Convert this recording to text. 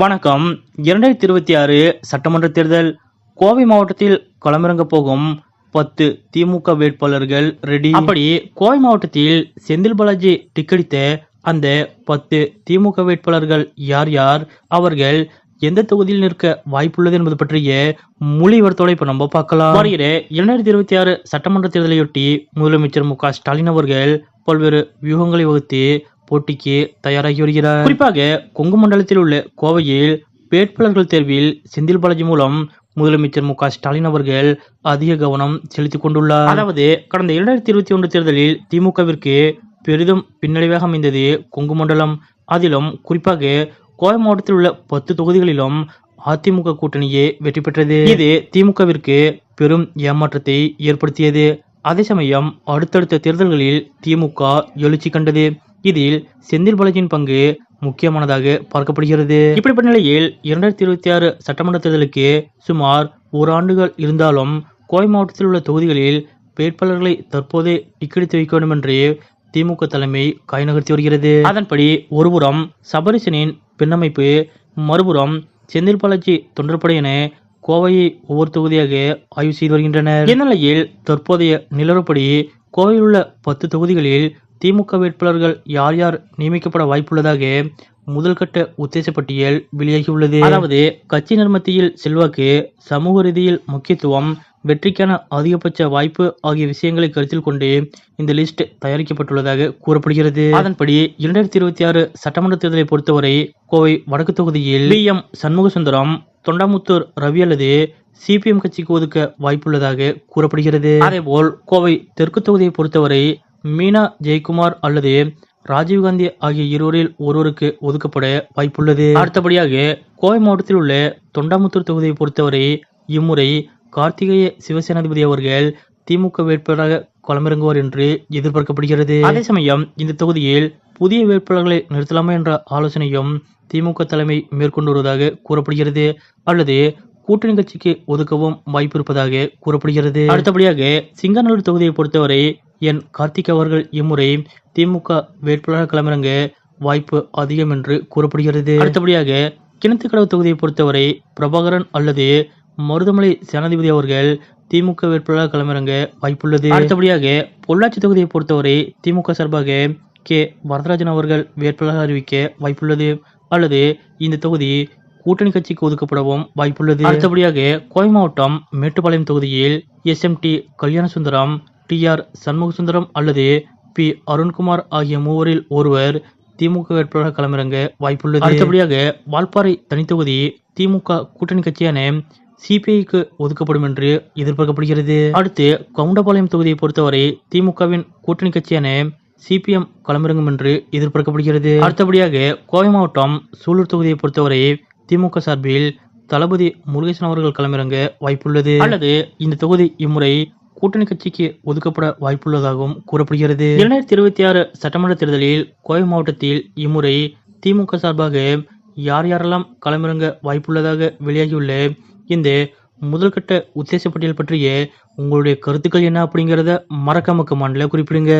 வணக்கம். இரண்டாயிரத்தி இருபத்தி ஆறு சட்டமன்ற தேர்தல். கோவை மாவட்டத்தில் களமிறங்க போகும் பத்து திமுக வேட்பாளர்கள் ரெடி. அப்படி கோவை மாவட்டத்தில் செந்தில் பாலாஜி டிக்கெடித்த அந்த பத்து திமுக வேட்பாளர்கள் யார் யார்? அவர்கள் எந்த தொகுதியில் நிற்க வாய்ப்புள்ளது என்பது பற்றிய மொழிவரத்தோட இப்ப நம்ம பார்க்கலாம். வருகிற இரண்டாயிரத்தி இருபத்தி ஆறு சட்டமன்ற தேர்தலையொட்டி முதலமைச்சர் மு க ஸ்டாலின் அவர்கள் பல்வேறு வியூகங்களை வகுத்து போட்டிக்கு தயாராகி வருகிறார். குறிப்பாக கொங்கு மண்டலத்தில் உள்ள கோவையில் வேட்பாளர்கள் தேர்வில் செந்தில் பாலாஜி மூலம் முதலமைச்சர் மு க ஸ்டாலின் அவர்கள் அதிக கவனம் செலுத்திக் கொண்டுள்ளார். அதாவது கடந்த இரண்டாயிரத்தி இருபத்தி ஒன்று தேர்தலில் திமுகவிற்கு பெரிதும் பின்னடைவாக அமைந்தது கொங்கு மண்டலம். அதிலும் குறிப்பாக கோவை மாவட்டத்தில் உள்ள பத்து தொகுதிகளிலும் அதிமுக கூட்டணியே வெற்றி பெற்றது. இது திமுகவிற்கு பெரும் ஏமாற்றத்தை ஏற்படுத்தியது. அதே சமயம் அடுத்தடுத்த தேர்தல்களில் திமுக எழுச்சி கண்டது. இதில் செந்தில் பாலாஜியின் பங்கு முக்கியமானதாக பார்க்கப்படுகிறது. இப்படிப்பட்ட நிலையில் இரண்டாயிரத்தி இருபத்தி ஆறு சட்டமன்ற தேர்தலுக்கு சுமார் ஓராண்டுகள் ஆண்டுகள் இருந்தாலும் கோவை மாவட்டத்தில் உள்ள தொகுதிகளில் வேட்பாளர்களை தற்போதே டிக்கெடுத்து வைக்க வேண்டும் என்று திமுக தலைமை காய் நகர்த்தி வருகிறது. அதன்படி ஒருபுறம் சபரிசனின் பின்னமைப்பு மறுபுறம் செந்தில் பாலாஜி தொண்டர்படை என கோவையை ஒவ்வொரு தொகுதியாக ஆய்வு செய்து வருகின்றனர். இந்நிலையில் தற்போதைய நிலவரப்படி கோவையில் உள்ள பத்து தொகுதிகளில் திமுக வேட்பாளர்கள் யார் யார் நியமிக்கப்பட வாய்ப்புள்ளதாக முதல்கட்ட உத்தேசப்பட்டியல் உத்தேச பட்டியல் வெளியாகியுள்ளது. அதாவது கட்சியினர் மத்தியில் செல்வாக்கு சமூக ரீதியில் முக்கியத்துவம் வெற்றிக்கான அதிகபட்ச வாய்ப்பு ஆகிய விஷயங்களை கருத்தில் கொண்டு இந்த லிஸ்ட் தயாரிக்கப்பட்டுள்ளதாக கூறப்படுகிறது. அதன்படி இரண்டாயிரத்தி இருபத்தி ஆறு சட்டமன்ற தேர்தலை பொறுத்தவரை கோவை வடக்கு தொகுதியில் பி எம் சண்முகசுந்தரம் தொண்டாமுத்தூர் ரவி அல்லது சிபிஎம் கட்சிக்கு ஒதுக்க வாய்ப்புள்ளதாக கூறப்படுகிறது. அதேபோல் கோவை தெற்கு தொகுதியை பொறுத்தவரை மீனா ஜெயக்குமார் அல்லது ராஜீவ்காந்தி ஆகிய இருவரில் ஒருவருக்கு ஒதுக்கப்பட வாய்ப்புள்ளது. அடுத்தபடியாக கோவை மாவட்டத்தில் உள்ள தொண்டாமுத்தூர் தொகுதியை பொறுத்தவரை இம்முறை கார்த்திகேய சிவசேனாதிபதி அவர்கள் திமுக வேட்பாளராக களமிறங்குவார் என்று எதிர்பார்க்கப்படுகிறது. அதே சமயம் இந்த தொகுதியில் புதிய வேட்பாளர்களை நிறுத்தலாமா என்ற ஆலோசனையும் திமுக தலைமை மேற்கொண்டு வருவதாக கூறப்படுகிறது. அல்லது கூட்டணி கட்சிக்கு ஒதுக்கவும் வாய்ப்பு இருப்பதாக கூறப்படுகிறது. அடுத்தபடியாக சிங்கநல்லூர் தொகுதியை பொறுத்தவரை என் கார்த்திக் அவர்கள் இம்முறை திமுக வேட்பாளராக களமிறங்க வாய்ப்பு அதிகம் என்று கூறப்படுகிறது. அடுத்தபடியாக கிணத்துக்கடவு தொகுதியை பொறுத்தவரை பிரபாகரன் அல்லது மருதமலை சேனாதிபதி அவர்கள் திமுக வேட்பாளராக களமிறங்க வாய்ப்புள்ளது. அடுத்தபடியாக பொள்ளாச்சி தொகுதியை பொறுத்தவரை திமுக சார்பாக கே. வரதராஜன் அவர்கள் வேட்பாளராக அறிவிக்க வாய்ப்புள்ளது. அல்லது இந்த தொகுதி கூட்டணி கட்சிக்கு ஒதுக்கப்படவும் வாய்ப்புள்ளது. அடுத்தபடியாக கோவை மாவட்டம் மேட்டுப்பாளையம் தொகுதியில் SMT Kalyanasundaram T R Shanmugasundaram அல்லது பி அருண்குமார் ஆகிய மூவரில் ஒருவர் திமுக வேட்பாளராக களமிறங்க வாய்ப்புள்ளது. அடுத்தபடியாக வால்பாறை தனித்தொகுதி திமுக கூட்டணி கட்சியான சிபிஐக்கு ஒதுக்கப்படும் என்று எதிர்பார்க்கப்படுகிறது. அடுத்து கவுண்டபாளையம் தொகுதியை பொறுத்தவரை திமுகவின் கூட்டணி கட்சியான சிபிஎம் களமிறங்கும் என்று எதிர்பார்க்கப்படுகிறது. அடுத்தபடியாக கோவை மாவட்டம் சூலூர் தொகுதியை பொறுத்தவரை திமுக சார்பில் தளபதி முருகேசன் அவர்கள் களமிறங்க வாய்ப்புள்ளது. அல்லது இந்த தொகுதி இம்முறை கூட்டணி கட்சிக்கு ஒதுக்கப்பட வாய்ப்புள்ளதாகவும் கூறப்படுகிறது. இரண்டாயிரத்தி இருபத்தி ஆறு சட்டமன்ற தேர்தலில் கோவை மாவட்டத்தில் இம்முறை திமுக சார்பாக யார் யாரெல்லாம் களமிறங்க வாய்ப்புள்ளதாக வெளியாகியுள்ள இந்த முதல்கட்ட உத்தேச பட்டியல் பற்றிய உங்களுடைய கருத்துக்கள் என்ன அப்படிங்கிறத மறக்காம கமெண்ட்ல குறிப்பிடுங்க.